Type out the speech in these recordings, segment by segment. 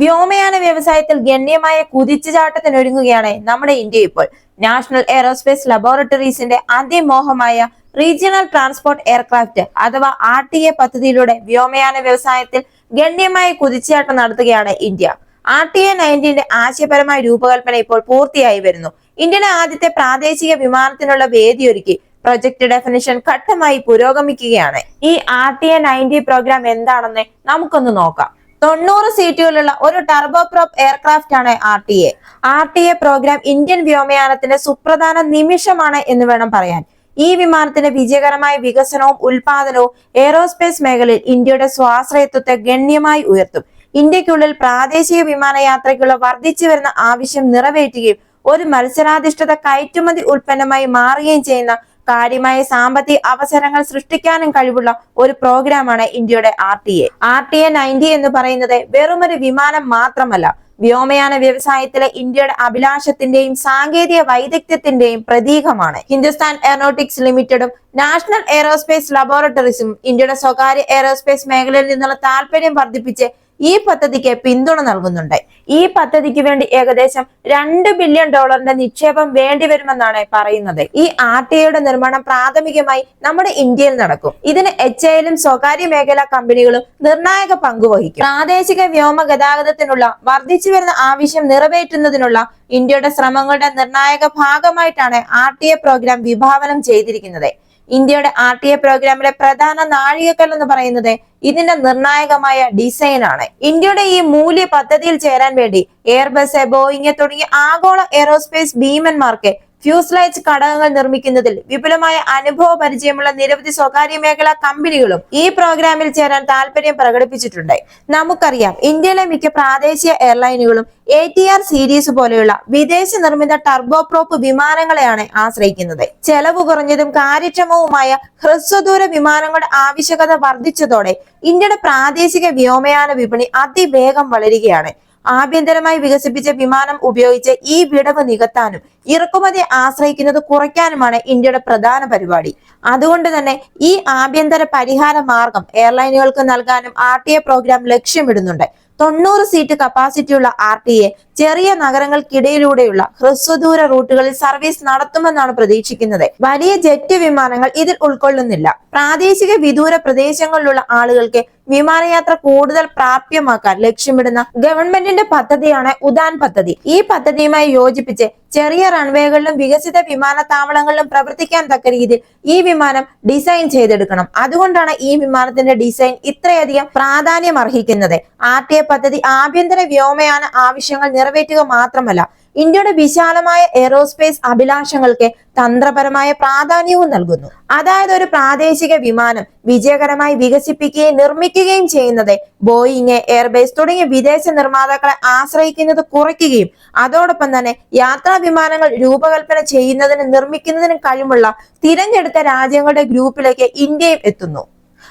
വ്യോമയാന വ്യവസായത്തിൽ ഗണ്യമായ കുതിച്ചുചാട്ടത്തിനൊരുങ്ങുകയാണ് നമ്മുടെ ഇന്ത്യ ഇപ്പോൾ. നാഷണൽ എയറോസ്പേസ് ലബോറട്ടറീസിന്റെ അതിമോഹമായ റീജിയണൽ ട്രാൻസ്പോർട്ട് എയർക്രാഫ്റ്റ് അഥവാ ആർ ടി എ പദ്ധതിയിലൂടെ വ്യോമയാന വ്യവസായത്തിൽ ഗണ്യമായ കുതിച്ചുചാട്ടം നടത്തുകയാണ് ഇന്ത്യ. ആർ ടി എ നയന്റീന്റെ ആശയപരമായ രൂപകൽപ്പന ഇപ്പോൾ പൂർത്തിയായി വരുന്നു. ഇന്ത്യയുടെ ആദ്യത്തെ പ്രാദേശിക വിമാനത്തിനുള്ള വേദിയൊരുക്കി പ്രൊജക്ട് ഡെഫിനിഷൻ ഘട്ടമായി പുരോഗമിക്കുകയാണ്. ഈ R T A ninety programme എന്താണെന്ന് നമുക്കൊന്ന് നോക്കാം. തൊണ്ണൂറ് സീറ്റുകളുള്ള ഒരു ടർബോപ്രോപ്പ് എയർക്രാഫ്റ്റ് ആണ് R T A R T A programme Indian വ്യോമയാനത്തിന്റെ സുപ്രധാന നിമിഷമാണ് എന്ന് വേണം പറയാൻ. ഈ വിമാനത്തിന്റെ വിജയകരമായ വികസനവും ഉൽപാദനവും എയറോസ്പേസ് മേഖലയിൽ ഇന്ത്യയുടെ സ്വാശ്രയത്വത്തെ ഗണ്യമായി ഉയർത്തും. ഇന്ത്യക്കുള്ളിൽ പ്രാദേശിക വിമാനയാത്രയ്ക്കുള്ള വർദ്ധിച്ചു വരുന്ന ആവശ്യം നിറവേറ്റുകയും ഒരു മത്സരാധിഷ്ഠിത കയറ്റുമതി ഉൽപ്പന്നമായി മാറുകയും ചെയ്യുന്ന കാര്യമായ സാമ്പത്തിക അവസരങ്ങൾ സൃഷ്ടിക്കാനും കഴിവുള്ള ഒരു പ്രോഗ്രാമാണ് ഇന്ത്യയുടെ R T A. R T A ninety എന്ന് പറയുന്നത് വെറുമൊരു വിമാനം മാത്രമല്ല വ്യോമയാന വ്യവസായത്തിലെ ഇന്ത്യയുടെ അഭിലാഷത്തിന്റെയും സാങ്കേതിക വൈദഗ്ധ്യത്തിന്റെയും പ്രതീകമാണ്. ഹിന്ദുസ്ഥാൻ എയറോനോട്ടിക്സ് ലിമിറ്റഡും നാഷണൽ എയറോസ്പേസ് ലബോറട്ടറീസും ഇന്ത്യയുടെ സ്വകാര്യ എയറോസ്പേസ് മേഖലയിൽ നിന്നുള്ള താല്പര്യം വർദ്ധിപ്പിച്ച് ഈ പദ്ധതിക്ക് പിന്തുണ നൽകുന്നുണ്ട്. ഈ പദ്ധതിക്ക് വേണ്ടി ഏകദേശം രണ്ട് ബില്യൺ ഡോളറിന്റെ നിക്ഷേപം വേണ്ടിവരുമെന്നാണ് പറയുന്നത്. ഈ ആർ ടി ഐയുടെ നിർമ്മാണം പ്രാഥമികമായി നമ്മുടെ ഇന്ത്യയിൽ നടക്കും. ഇതിന് എച്ച് ഐയിലും സ്വകാര്യ മേഖലാ കമ്പനികളും നിർണായക പങ്കുവഹിക്കും പ്രാദേശിക വ്യോമ ഗതാഗതത്തിനുള്ള വർദ്ധിച്ചു വരുന്ന ആവശ്യം നിറവേറ്റുന്നതിനുള്ള ഇന്ത്യയുടെ ശ്രമങ്ങളുടെ നിർണായക ഭാഗമായിട്ടാണ് ആർ ടി പ്രോഗ്രാം വിഭാവനം ചെയ്തിരിക്കുന്നത്. ഇന്ത്യയുടെ ആർ ടി എ പ്രോഗ്രാമിലെ പ്രധാന നാഴികക്കൽ എന്ന് പറയുന്നത് ഇതിന്റെ നിർണായകമായ ഡിസൈൻ ആണ്. ഇന്ത്യയുടെ ഈ മൂല്യ പദ്ധതിയിൽ ചേരാൻ വേണ്ടി എയർബസ് ബോയിങ് തുടങ്ങിയ ആഗോള എയറോസ്പേസ് ഭീമന്മാർക്ക് ഫ്യൂസ്ലൈറ്റ് ഘടകങ്ങൾ നിർമ്മിക്കുന്നതിൽ വിപുലമായ അനുഭവ പരിചയമുള്ള നിരവധി സ്വകാര്യ മേഖലാ കമ്പനികളും ഈ പ്രോഗ്രാമിൽ ചേരാൻ താല്പര്യം പ്രകടിപ്പിച്ചിട്ടുണ്ട്. നമുക്കറിയാം ഇന്ത്യയിലെ മിക്ക പ്രാദേശിക എയർലൈനുകളും എ ടി ആർ സീരീസ് പോലെയുള്ള വിദേശ നിർമ്മിത ടർബോപ്രോപ്പ് വിമാനങ്ങളെയാണ് ആശ്രയിക്കുന്നത്. ചെലവ് കുറഞ്ഞതും കാര്യക്ഷമവുമായ ഹ്രസ്വദൂര വിമാനങ്ങളുടെ ആവശ്യകത വർദ്ധിച്ചതോടെ ഇന്ത്യയുടെ പ്രാദേശിക വ്യോമയാന വിപണി അതിവേഗം വളരുകയാണ്. ആഭ്യന്തരമായി വികസിപ്പിച്ച വിമാനം ഉപയോഗിച്ച് ഈ വിടവ് നികത്താനും ഇറക്കുമതി ആശ്രയിക്കുന്നത് കുറയ്ക്കാനുമാണ് ഇന്ത്യയുടെ പ്രധാന പരിപാടി. അതുകൊണ്ട് തന്നെ ഈ ആഭ്യന്തര പരിഹാര മാർഗം എയർലൈനുകൾക്ക് നൽകാനും ആർ ടി എ പ്രോഗ്രാം ലക്ഷ്യമിടുന്നുണ്ട്. തൊണ്ണൂറ് സീറ്റ് കപ്പാസിറ്റിയുള്ള ആർ ടി എ ചെറിയ നഗരങ്ങൾക്കിടയിലൂടെയുള്ള ഹ്രസ്വദൂര റൂട്ടുകളിൽ സർവീസ് നടത്തുമെന്നാണ് പ്രതീക്ഷിക്കുന്നത്. വലിയ ജെറ്റ് വിമാനങ്ങൾ ഇതിൽ ഉൾക്കൊള്ളുന്നില്ല. പ്രാദേശിക വിദൂര പ്രദേശങ്ങളിലുള്ള ആളുകൾക്ക് വിമാനയാത്ര കൂടുതൽ പ്രാപ്യമാക്കാൻ ലക്ഷ്യമിടുന്ന ഗവൺമെന്റിന്റെ പദ്ധതിയാണ് ഉദാൻ പദ്ധതി. ഈ പദ്ധതിയുമായി യോജിപ്പിച്ച് ചെറിയ റൺവേകളിലും വികസിത വിമാനത്താവളങ്ങളിലും പ്രവർത്തിക്കാൻ തക്ക രീതിയിൽ ഈ വിമാനം ഡിസൈൻ ചെയ്തെടുക്കണം. അതുകൊണ്ടാണ് ഈ വിമാനത്തിന്റെ ഡിസൈൻ ഇത്രയധികം പ്രാധാന്യം അർഹിക്കുന്നത് ആർ പദ്ധതി ആഭ്യന്തര വ്യോമയാന ആവശ്യങ്ങൾ നിറവേറ്റുക മാത്രമല്ല ഇന്ത്യയുടെ വിശാലമായ എയറോസ്പേസ് അഭിലാഷങ്ങൾക്ക് തന്ത്രപരമായ പ്രാധാന്യവും നൽകുന്നു. അതായത് ഒരു പ്രാദേശിക വിമാനം വിജയകരമായി വികസിപ്പിക്കുകയും നിർമ്മിക്കുകയും ചെയ്യുന്നത് ബോയിങ് എയർബേസ് തുടങ്ങിയ വിദേശ നിർമ്മാതാക്കളെ ആശ്രയിക്കുന്നത് കുറയ്ക്കുകയും അതോടൊപ്പം തന്നെ യാത്രാ വിമാനങ്ങൾ രൂപകൽപ്പന ചെയ്യുന്നതിനും നിർമ്മിക്കുന്നതിനും കഴിവുള്ള തിരഞ്ഞെടുത്ത രാജ്യങ്ങളുടെ ഗ്രൂപ്പിലേക്ക് ഇന്ത്യയും എത്തുന്നു.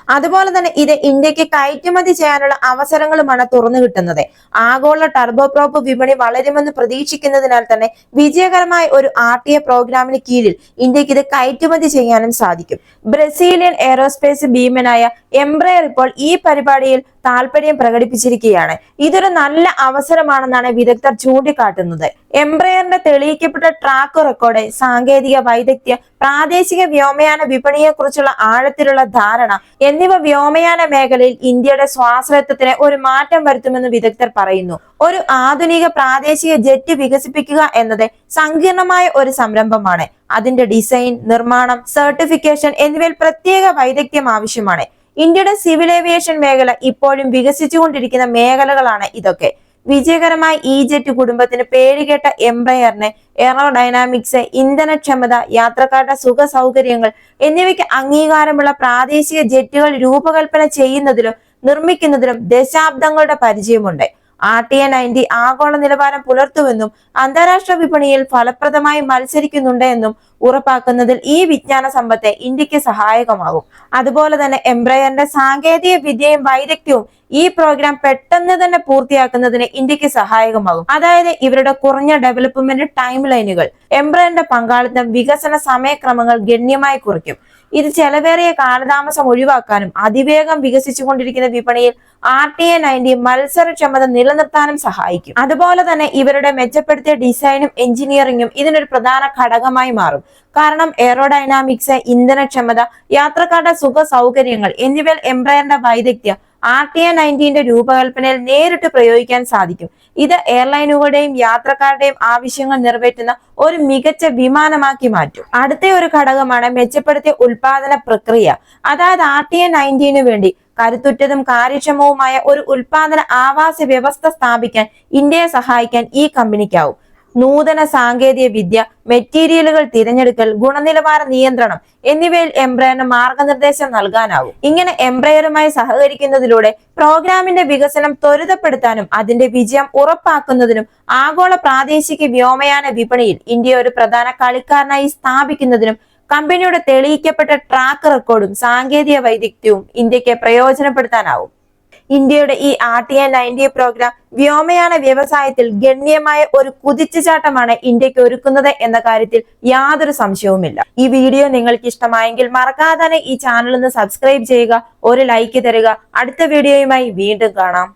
അതുപോലെ തന്നെ ഇത് ഇന്ത്യയ്ക്ക് കയറ്റുമതി ചെയ്യാനുള്ള അവസരങ്ങളുമാണ് തുറന്നു കിട്ടുന്നത്. ആഗോള ടർബോപ്രോപ്പ് വിപണി വളരുമെന്ന് പ്രതീക്ഷിക്കുന്നതിനാൽ തന്നെ വിജയകരമായ ഒരു ആർ ടി എ പ്രോഗ്രാമിന് കീഴിൽ ഇന്ത്യയ്ക്ക് ഇത് കയറ്റുമതി ചെയ്യാനും സാധിക്കും. ബ്രസീലിയൻ എയറോസ്പേസ് ഭീമനായ എംബ്രയർ ഇപ്പോൾ ഈ പരിപാടിയിൽ താല്പര്യം പ്രകടിപ്പിച്ചിരിക്കുകയാണ്. ഇതൊരു നല്ല അവസരമാണെന്നാണ് വിദഗ്ധർ ചൂണ്ടിക്കാട്ടുന്നത്. എംബ്രയറിന്റെ തെളിയിക്കപ്പെട്ട ട്രാക്ക് റെക്കോർഡ് സാങ്കേതിക വൈദഗ്ധ്യം പ്രാദേശിക വ്യോമയാന വിപണിയെക്കുറിച്ചുള്ള ആഴത്തിലുള്ള ധാരണ എന്നിവ വ്യോമയാന മേഖലയിൽ ഇന്ത്യയുടെ സ്വാശ്രയത്വത്തിന് ഒരു മാറ്റം വരുത്തുമെന്ന് വിദഗ്ധർ പറയുന്നു. ഒരു ആധുനിക പ്രാദേശിക ജെറ്റ് വികസിപ്പിക്കുക എന്നത് സങ്കീർണമായ ഒരു സംരംഭമാണ്. അതിന്റെ ഡിസൈൻ നിർമ്മാണം സർട്ടിഫിക്കേഷൻ എന്നിവയിൽ പ്രത്യേക വൈദഗ്ധ്യം ആവശ്യമാണ്. ഇന്ത്യയുടെ സിവിൽ ഏവിയേഷൻ മേഖല ഇപ്പോഴും വികസിച്ചുകൊണ്ടിരിക്കുന്ന മേഖലകളാണ് ഇതൊക്കെ. വിജയകരമായ ഇ ജെറ്റ് കുടുംബത്തിന് പേരുകേട്ട എംബ്രയറിന് എയറോഡൈനാമിക്സ് ഇന്ധനക്ഷമത യാത്രക്കാരുടെ സുഖ സൗകര്യങ്ങൾ എന്നിവയ്ക്ക് അംഗീകാരമുള്ള പ്രാദേശിക ജെറ്റുകൾ രൂപകൽപ്പന ചെയ്യുന്നതിലും നിർമ്മിക്കുന്നതിലും ദശാബ്ദങ്ങളുടെ പരിചയമുണ്ട്. ആർ ടി എ നയന്റി ആഗോള നിലവാരം പുലർത്തുമെന്നും അന്താരാഷ്ട്ര വിപണിയിൽ ഫലപ്രദമായി മത്സരിക്കുന്നുണ്ട് എന്നും ഉറപ്പാക്കുന്നതിൽ ഈ വിജ്ഞാന സമ്പത്ത് ഇന്ത്യയ്ക്ക് സഹായകമാകും. അതുപോലെ തന്നെ എംബ്രയറിന്റെ സാങ്കേതിക വിദ്യയും വൈദഗ്ധ്യവും ഈ പ്രോഗ്രാം പെട്ടെന്ന് തന്നെ പൂർത്തിയാക്കുന്നതിന് ഇന്ത്യയ്ക്ക് സഹായകമാകും. അതായത് ഇവരുടെ കുറഞ്ഞ ഡെവലപ്മെന്റ് ടൈം ലൈനുകൾ എംബ്രയറിന്റെ പങ്കാളിത്തം വികസന സമയക്രമങ്ങൾ ഗണ്യമായി കുറയ്ക്കും. ഇത് ചെലവേറിയ കാലതാമസം ഒഴിവാക്കാനും അതിവേഗം വികസിച്ചുകൊണ്ടിരിക്കുന്ന വിപണിയിൽ ആർ ടി എ നയന്റി മത്സരക്ഷമത നിലനിർത്താനും സഹായിക്കും. അതുപോലെ തന്നെ ഇവരുടെ മെച്ചപ്പെടുത്തിയ ഡിസൈനും എഞ്ചിനീയറിംഗും ഇതിനൊരു പ്രധാന ഘടകമായി മാറും. കാരണം എയറോഡൈനാമിക്സ് ഇന്ധനക്ഷമത യാത്രക്കാരുടെ സുഖ സൗകര്യങ്ങൾ എന്നിവയിൽ എംബ്രയറിന്റെ വൈദഗ്ധ്യം ആർ ടി എ നയന്റീന്റെ രൂപകൽപ്പനയിൽ നേരിട്ട് പ്രയോഗിക്കാൻ സാധിക്കും. ഇത് എയർലൈനുകളുടെയും യാത്രക്കാരുടെയും ആവശ്യങ്ങൾ നിറവേറ്റുന്ന ഒരു മികച്ച വിമാനമാക്കി മാറ്റും. അടുത്ത ഒരു ഘടകമാണ് മെച്ചപ്പെടുത്തിയ ഉൽപാദന പ്രക്രിയ. അതായത് ആർ ടി എ വേണ്ടി കരുത്തുറ്റതും കാര്യക്ഷമവുമായ ഒരു ഉൽപാദന ആവാസ വ്യവസ്ഥ സ്ഥാപിക്കാൻ ഇന്ത്യയെ സഹായിക്കാൻ ഈ കമ്പനിക്കാവും. നൂതന സാങ്കേതിക വിദ്യ മെറ്റീരിയലുകൾ തിരഞ്ഞെടുക്കൽ ഗുണനിലവാര നിയന്ത്രണം എന്നിവയിൽ എംബ്രയറിന് മാർഗനിർദ്ദേശം നൽകാനാവും. ഇങ്ങനെ എംബ്രയറുമായി സഹകരിക്കുന്നതിലൂടെ പ്രോഗ്രാമിന്റെ വികസനം ത്വരിതപ്പെടുത്താനും അതിന്റെ വിജയം ഉറപ്പാക്കുന്നതിനും ആഗോള പ്രാദേശിക വ്യോമയാന വിപണിയിൽ ഇന്ത്യ ഒരു പ്രധാന കളിക്കാരനായി സ്ഥാപിക്കുന്നതിനും കമ്പനിയുടെ തെളിയിക്കപ്പെട്ട ട്രാക്ക് റെക്കോർഡും സാങ്കേതിക വൈദഗ്ധ്യവും ഇന്ത്യയ്ക്ക് പ്രയോജനപ്പെടുത്താനാവും. ഇന്ത്യയുടെ ഈ R T A ninety programme വ്യോമയാന വ്യവസായത്തിൽ ഗണ്യമായ ഒരു കുതിച്ചുചാട്ടമാണ് ഇന്ത്യയ്ക്ക് ഒരുക്കുന്നത് എന്ന കാര്യത്തിൽ യാതൊരു സംശയവുമില്ല. ഈ വീഡിയോ നിങ്ങൾക്ക് ഇഷ്ടമായെങ്കിൽ മറക്കാതെ ഈ ചാനൽ ഒന്ന് സബ്സ്ക്രൈബ് ചെയ്യുക ഒരു ലൈക്ക് തരിക. അടുത്ത വീഡിയോയുമായി വീണ്ടും കാണാം.